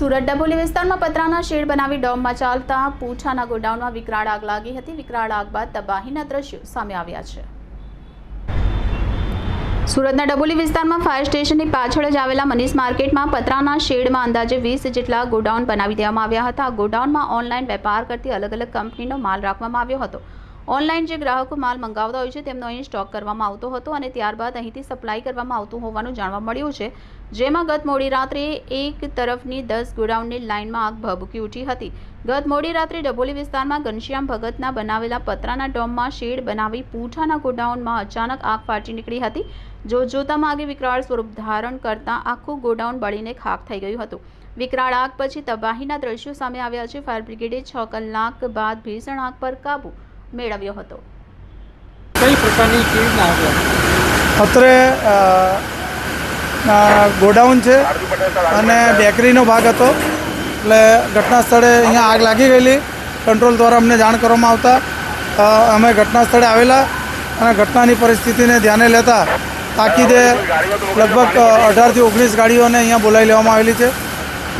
સુરત ડભોલી વિસ્તારમાં પતરાના શેડ બનાવી ડોમમાં ચાલતા પૂંછાના ગોડાઉનમાં વિકરાળ આગ લાગી હતી. વિકરાળ આગ બાદ તબાહીના દ્રશ્યો સામે આવ્યા છે. સુરતના ડબોલી વિસ્તારમાં ફાયર સ્ટેશનની પાછળ જ આવેલા મનીષ માર્કેટમાં પતરાના શેડમાં અંદાજે વીસ જેટલા ગોડાઉન બનાવી દેવામાં આવ્યા હતા. ગોડાઉનમાં ઓનલાઈન વેપાર કરતી અલગ અલગ કંપનીનો માલ રાખવામાં આવ્યો હતો. ઓનલાઈન જે ગ્રાહકો માલ મંગાવતા હોય છે, તેમનો અહીં સ્ટોક કરવામાં આવતો હતો અને ત્યારબાદ અહીંથી સપ્લાય કરવામાં આવતું હોવાનું જાણવા મળ્યું છે. જેમાં ગત મોડી રાત્રે એક તરફની દસ ગોડાઉનની લાઇનમાં આગ ભભૂકી ઉઠી હતી. ગત મોડી રાત્રે ડભોલી વિસ્તારમાં ઘનશ્યામ ભગતના બનાવેલા પતરાના ડોમમાં શેડ બનાવી પૂંઠાના ગોડાઉનમાં અચાનક આગ ફાટી નીકળી હતી. જો જોતામાં આગે વિકરાળ સ્વરૂપ ધારણ કરતાં આખું ગોડાઉન બળીને ખાખ થઈ ગયું હતું. વિકરાળ આગ પછી તબાહીના દ્રશ્યો સામે આવ્યા છે. ફાયર બ્રિગેડે છ કલાક બાદ ભીષણ આગ પર કાબૂ મેળવ્યો હતો. કઈ પ્રકારની અત્રે ગોડાઉન છે અને બેકરીનો ભાગ હતો. એટલે ઘટના સ્થળે અહીંયા આગ લાગી ગયેલી. કંટ્રોલ દ્વારા અમને જાણ કરવામાં આવતા. અમે ઘટના સ્થળે આવેલા અને ઘટનાની પરિસ્થિતિને ધ્યાને લેતા તાકીદે લગભગ અઢારથી ઓગણીસ ગાડીઓને અહીંયા બોલાવી લેવામાં આવેલી છે.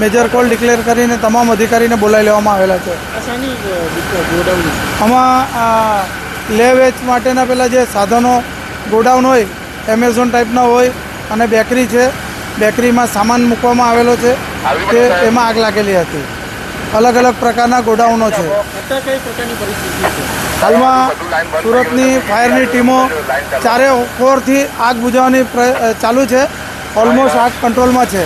મેજર કોલ ડિક્લેર કરીને તમામ અધિકારીને બોલાવી લેવામાં આવેલા છે. આમાં લે વેચ માટેના પેલા જે સાધનો ગોડાઉન હોય એમેઝોન ટાઈપના હોય અને બેકરી છે બેકરીમાં સામાન મૂકવામાં આવેલો છે તે એમાં આગ લાગેલી હતી. અલગ અલગ પ્રકારના ગોડાઉનો છે. હાલમાં સુરતની ફાયરની ટીમો ચારે કોરથી આગ બુઝાવવાની ચાલુ છે ઓલમોસ્ટ આગ કંટ્રોલમાં છે.